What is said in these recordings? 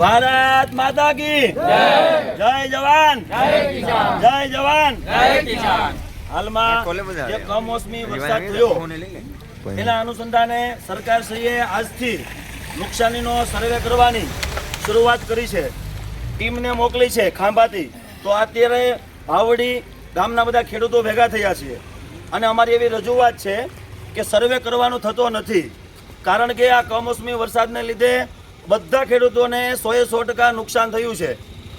ભારત માતા કી જય. જવાન. જય જવાન. હાલમાં જે કમોસમી વરસાદ થયો એના અનુસંધાને સરકારશ્રીએ આજથી નુકસાનીનો સર્વે કરવાની શરૂઆત કરી છે. ટીમને મોકલી છે ખાંભાથી. તો અત્યારે ભાવડી ગામના બધા ખેડૂતો ભેગા થયા છે. અને અમારી એવી રજૂઆત છે કે સર્વે કરવાનો થતો નથી. કારણ કે આ કમોસમી વરસાદને લીધે બધા ખેડૂતોને સોએ સો ટકા નુકસાન થયું છે.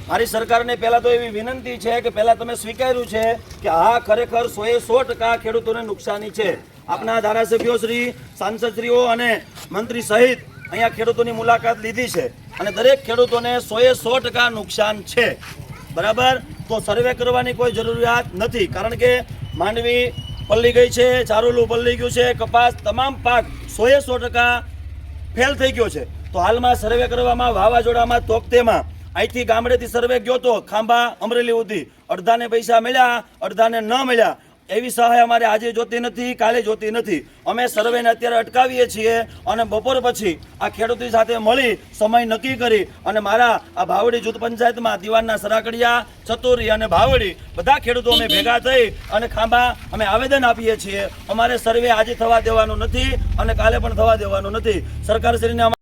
મારી સરકારને પહેલાં તો એવી વિનંતી છે કે પહેલાં તમે સ્વીકાર્યું છે કે હા ખરેખર સોએ સો ટકા ખેડૂતોને નુકસાની છે. આપના ધારાસભ્યો શ્રી, સાંસદશ્રીઓ અને મંત્રી સહિત અહીંયા ખેડૂતોની મુલાકાત લીધી છે અને દરેક ખેડૂતોને સોએ સો ટકા નુકસાન છે. બરાબર? તો સર્વે કરવાની કોઈ જરૂરિયાત નથી. કારણ કે માંડવી પલ્લી ગઈ છે, ચારોલું પલ્લી ગયું છે, કપાસ, તમામ પાક સોએ સો ટકા ફેલ થઈ ગયો છે. તો હાલમાં સર્વે કરવામાં વાવાઝોડામાં તોકતેમાં. અહીંથી ગામડેથી સર્વે ગયો તો ખાંભા અમરેલી સુધી અડધાને પૈસા મળ્યા અડધાને ન મળ્યા. એવી સહાય અમારે આજે જોતી નથી કાલે જોતી નથી. અમે સર્વેને અત્યારે અટકાવીએ છીએ અને બપોર પછી આ ખેડૂતો સાથે મળી સમય નક્કી કરી અને મારા આ ભાવડી જૂથ પંચાયતમાં દિવાનના સરાકડિયા ચતુરી અને ભાવડી બધા ખેડૂતો અમે ભેગા થઈ અને ખાંભા અમે આવેદન આપીએ છીએ. અમારે સર્વે આજે થવા દેવાનું નથી અને કાલે પણ થવા દેવાનું નથી. સરકારશ્રીને અમારે